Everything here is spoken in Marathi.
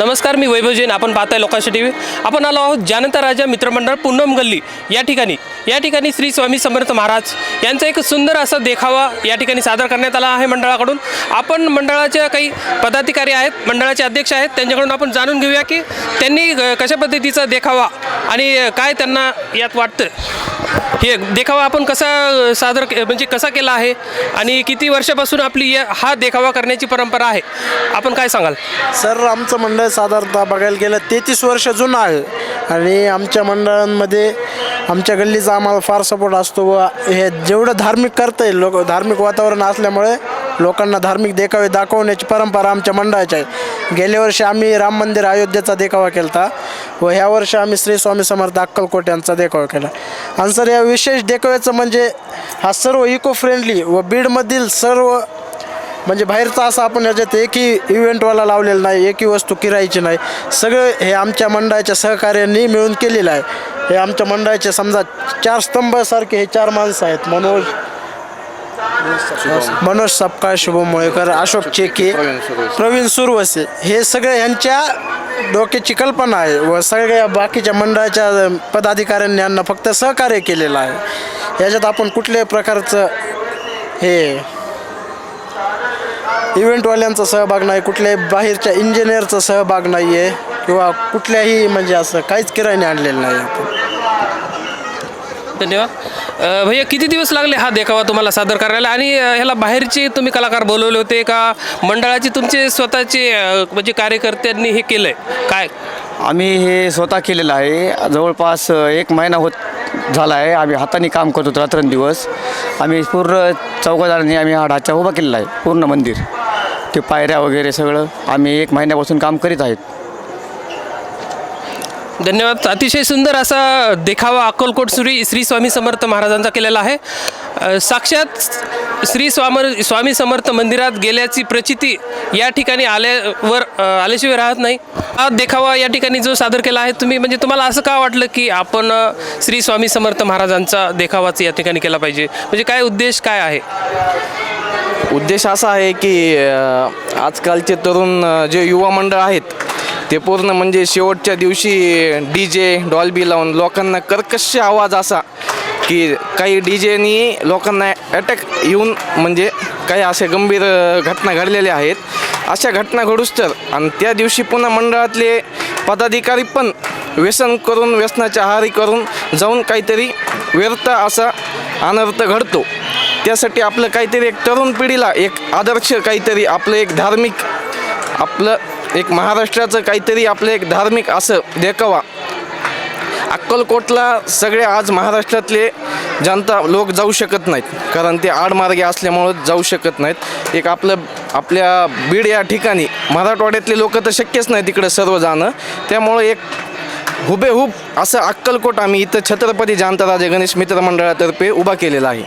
नमस्कार मी वैभव जैन आपण पाहताय लोकांशी टी व्ही आपण आलो आहोत जानता राजा मित्रमंडळ पूनम गल्ली या ठिकाणी. या ठिकाणी श्री स्वामी समर्थ महाराज यांचा एक सुंदर असा देखावा या ठिकाणी सादर करण्यात आला आहे मंडळाकडून. आपण मंडळाच्या काही पदाधिकारी आहेत मंडळाचे अध्यक्ष आहेत त्यांच्याकडून आपण जाणून घेऊया की त्यांनी कशा पद्धतीचा देखावा आणि काय त्यांना यात वाटतं हे देखावा आपण कसा सादर के- म्हणजे कसा केला आहे आणि किती वर्षापासून आपली या- हा देखावा करण्याची परंपरा आहे. आपण काय सांगाल? सर आमचं मंडळ साधारणतः बघायला गेलं तेहतीस वर्ष जुनं आहे. आणि आमच्या मंडळांमध्ये आमच्या गल्लीचा आम्हाला फार सपोर्ट असतो व हे जेवढं धार्मिक करता येईल लोक धार्मिक वातावरण असल्यामुळे लोकांना धार्मिक देखावे दाखवण्याची परंपरा आमच्या मंडळाची आहे. गेल्या वर्षी आम्ही राम मंदिर अयोध्येचा देखावा केला होता व ह्या वर्षी आम्ही श्री स्वामी समर्थ अक्कलकोट यांचा देखावा केला. आणि सर या विशेष देखाव्याचं म्हणजे हा सर्व इको फ्रेंडली व बीडमधील सर्व म्हणजे बाहेरचा असं आपण ह्याच्यात एकही इव्हेंटवाला लावलेला नाही एकही वस्तू किरायची नाही. सगळं हे आमच्या मंडळाच्या सहकार्याने मिळून केलेलं आहे. हे आमच्या मंडळाचे समजा चार स्तंभासारखे हे चार माणसं आहेत. मनोज मनोज सपकाळ शुभम मोळेकर अशोक चेके प्रवीण सुरवसे. हे सगळे यांच्या डोक्याची कल्पना आहे व सगळ्या बाकीच्या मंडळाच्या पदाधिकाऱ्यांनी यांना फक्त सहकार्य केलेलं आहे. याच्यात आपण कुठल्याही प्रकारचं हे इव्हेंटवाल्यांचा सहभाग नाही कुठल्याही बाहेरच्या इंजिनियरचा सहभाग नाही आहे किंवा कुठल्याही म्हणजे असं काहीच किरायाने आणलेलं नाही आपण. धन्यवाद. अ, भैया किती दिवस लागले हा देखावा तुम्हाला सादर करायला? आणि अ, ह्याला बाहेरचे तुम्ही कलाकार बोलवले होते का मंडळाचे तुमचे स्वतःचे अ, म्हणजे कार्यकर्त्यांनी हे केलंय? काय? आम्ही हे स्वतः केलेलं आहे. जवळपास एक महिना होत झाला आहे आम्ही हाताने काम करतो रात्रंदिवस. आम्ही पूर्ण चौकादारांनी आम्ही हा ढाचा उभा केलेला आहे. पूर्ण मंदिर. ते पायऱ्या वगैरे सगळं आम्ही एक महिन्यापासून काम करीत आहेत. धन्यवाद. अतिशय सुंदर असा देखावा अक्कलकोट श्री श्री स्वामी समर्थ महाराजांचा केलेला आहे. साक्षात श्री स्वामर स्वामी समर्थ मंदिरात गेल्याची प्रचिती या ठिकाणी आल्यावर आल्याशिवाय राहत नाही. हा देखावा या ठिकाणी जो सादर केला आहे तुम्ही म्हणजे तुम्हाला असं का वाटलं की आपण श्री स्वामी समर्थ महाराजांचा देखावाच या ठिकाणी केला पाहिजे? म्हणजे काय उद्देश काय आहे? उद्देश असा आहे की आजकालचे तरुण जे युवा मंडळ आहेत ते पूर्ण म्हणजे शेवटच्या दिवशी डी जे डॉल्बी लावून लोकांना कर्कश आवाज असा की काही डी जेनी लोकांना अटॅक येऊन म्हणजे काही असे गंभीर घटना घडलेल्या आहेत. अशा घटना घडूच तर आणि त्या दिवशी पुन्हा मंडळातले पदाधिकारी पण व्यसन करून व्यसनाच्या आहारी करून जाऊन काहीतरी व्यर्थ असा अनर्थ घडतो. त्यासाठी आपलं काहीतरी एक तरुण पिढीला एक आदर्श काहीतरी आपलं एक धार्मिक आपलं एक महाराष्ट्राचं काहीतरी आपलं एक धार्मिक असं देखावा. अक्कलकोटला सगळे आज महाराष्ट्रातले जनता लोक जाऊ शकत नाहीत. कारण ते आडमार्गे असल्यामुळं जाऊ शकत नाहीत. एक आपलं आपल्या बीड या ठिकाणी मराठवाड्यातले लोक तर शक्यच नाही तिकडं सर्व जाणं त्यामुळं एक हुबेहूब असं अक्कलकोट आम्ही इथं छत्रपती जानता राजे गणेश मित्रमंडळातर्फे उभा केलेला आहे.